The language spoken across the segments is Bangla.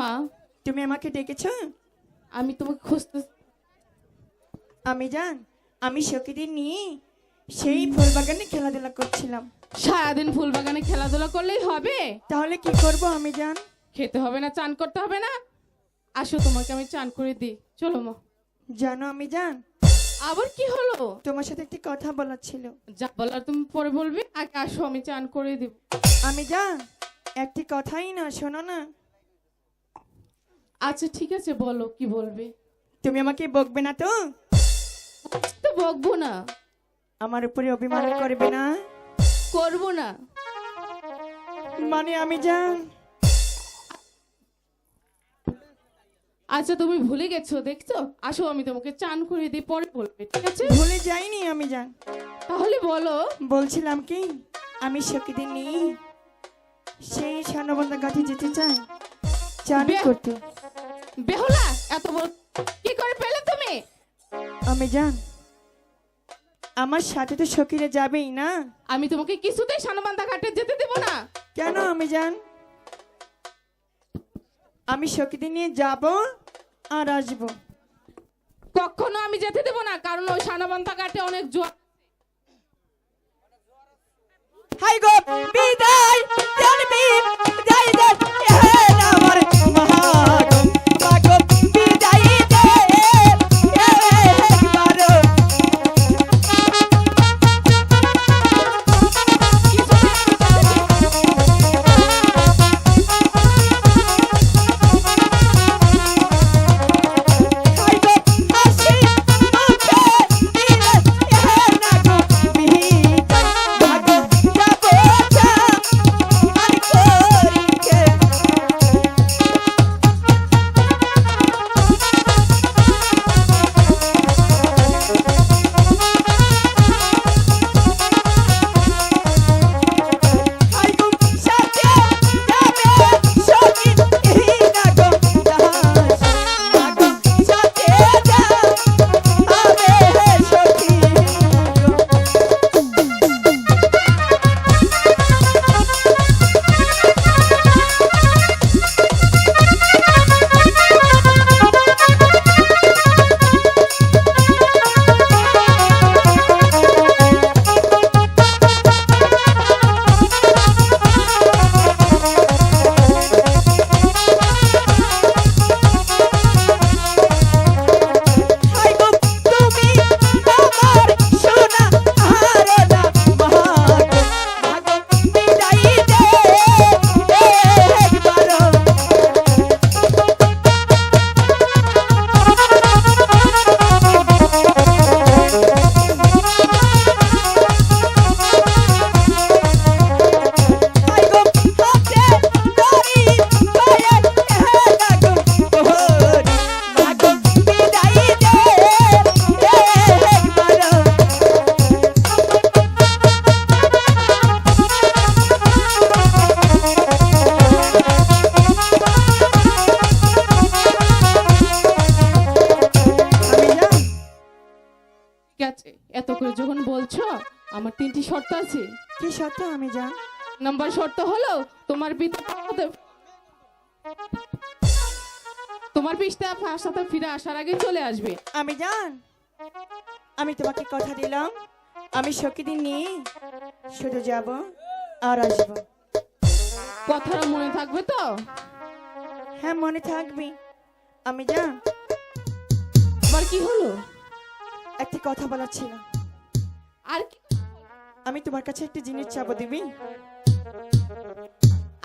মা। তুমি আমাকে ডেকেছো? আমি তোমাকে খুঁজতে আমি জান আমি সখীদের নিয়ে সেই ফুল বাগানে খেলাধুলা করছিলাম। সারাদিন ফুল বাগানে খেলাধুলা করলেই হবে? তাহলে কি করব আমি জান? খেতে হবে না চান করতে হবে না? আসো তোমাকে আমি চান করে দিই। চলো মা। জানো আমি জান আবার কি হলো? তোমার সাথে একটি কথা বলার ছিল। যা বলার তুমি পরে বলবে। আগে আসো আমি চান করে দিব। আমি জান একটি কথাই না শোনো না। আচ্ছা ঠিক আছে বলো কি বলবে? তুমি আমাকে বকবে না তো? তো বকবো না। আমার উপরে অভিমান করবে না? করব না। মানে আমি জান আচ্ছা তুমি ভুলে গেছো দেখছ? আসো আমি তোমাকে চান করে দিই পরে বলবে ঠিক আছে? ভুলে যাইনি আমি জান তাহলে বলো। বলছিলাম কি আমি সখীদের নিয়ে সেই স্বর্ণবন্ধা ঘাটে যেতে চাই। চান করতে। বেহুলা এত বড় কি করে পেলে তুমি? আমি জান আমার সাথে তো সখীরা যাবেই না। আমি তোমাকে কিছুতেই সানবান্ধা ঘাটে যেতে দেব না। কেন আমি জান? আমি সখীদের নিয়ে যাব আর আসব। কখনো আমি যেতে দেব না কারণ ওই সানবান্ধা ঘাটে অনেক জোয়ার হাই গো বিদায় জানবি আছে। কি সত্য আমি জান নাম্বার শর্ত হলো তোমার পিতা তোমার পিসটা সাথে ফিরে আসার আগে চলে আসবে। আমি জান আমি তোমাকে কথা দিলাম। আমি সখীদিন নিয়ে শুধু যাব আর আসব। কথাটা মনে থাকবে তো? হ্যাঁ মনে থাকবে। আমি জান আবার কি হলো? একটি কথা বলার ছিল। আর কি আমি তোমার কাছে একটি জিনিস চাবো দিবি?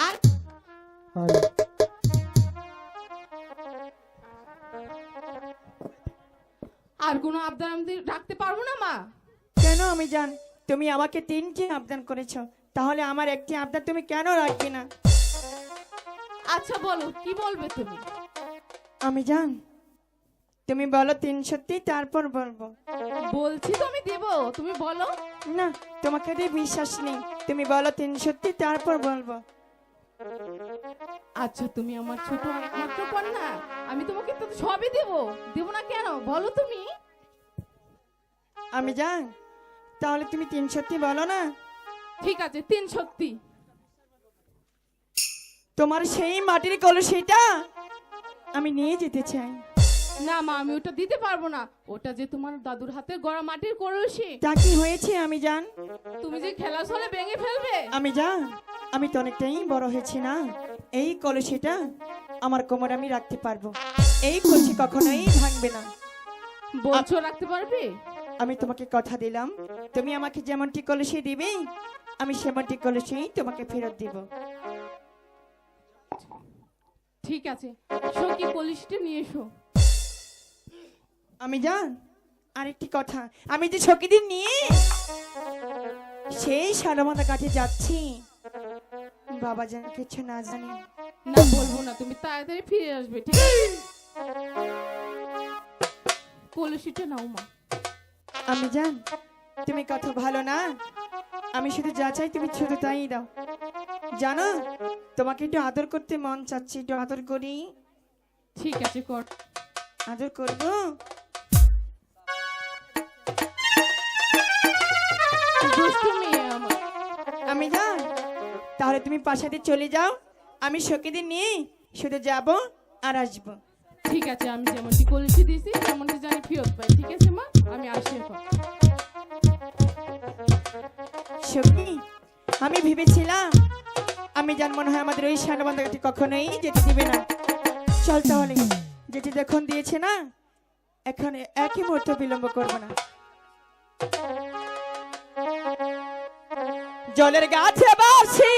আর আর। কোনো আবদার আমি রাখতে পারব না মা? কেন আমি জান তুমি আমাকে তিনটি আবদান করেছ। তাহলে আমার একটি আবদার তুমি কেন রাখবে না? আচ্ছা বলো কি বলবে তুমি? আমি জান তুমি বলো তিন সত্যি তারপর বলব। বলছি তো আমি দেবো তুমি বলো। না তোমাকে দিয়ে বিশ্বাস নেই। তুমি বলো তিন সত্যি তারপর বলব। আচ্ছা তুমি আমার ছোট একমাত্র কন্যা আমি তোমাকে তো সবই দেব। দেব না কেন? বলো তুমি। আমি জান তাহলে তুমি তিন সত্যি বলো না? ঠিক আছে তিন সত্যি। তোমার সেই মাটির কলসিটা আমি নিয়ে যেতে চাই। না মা আমি ওটা দিতে পারব না। ওটা যে তোমার দাদুর হাতে গড়া মাটির কলসি। তা কি হয়েছে আমি জান? তুমি যে খেলা চলে ভেঙে ফেলবে। আমি জান আমি তো অনেকটাই বড় হয়েছি না। এই কলসিটা আমার কোমরে আমি রাখতে পারব। এই কলসি কখনোই ভাঙবে না। বলছো রাখতে পারবে? আমি তোমাকে কথা দিলাম তুমি আমাকে যেমনটি কলসি দিবে আমি সেমনটি কলসি তোমাকে ফেরত দিব। ঠিক আছে সখী কলসিটা নিয়ে এসো। আমি জান আরেকটি কথা। আমি যে ছকিদিন নিয়ে সেই সারমাথা কাঠে যাচ্ছি। বাবা যেন কিছু না জানি। না বলব না তুমি তাড়াতাড়ি ফিরে আসবে ঠিক কলসিটা নাও মা। আমি জান তুমি কত ভালো না। আমি শুধু যা চাই তুমি শুধু তাই দাও। জানো তোমাকে একটু আদর করতে মন চাচ্ছে একটু আদর করি। ঠিক আছে কর। আদর করব? আমি জান তাহলে তুমি পাশাতে চলে যাও। আমি সখীদের নিয়ে শুধু যাব আর আসব। ঠিক আছে আমি যেমনটি কলসি দিয়েছি তেমনটি জানি ফেরত পাই। ঠিক আছে মা? আমি আসি এখন। সখী আমি ভেবেছিলাম আমি জান মনে হয় আমাদের ওই সানবন্ধাটি কখনোই যেতে দিবে না। চল তাহলে যেটি যখন দিয়েছে না এখন একই মুহূর্ত বিলম্ব করব না। জলের গাছে বাসি।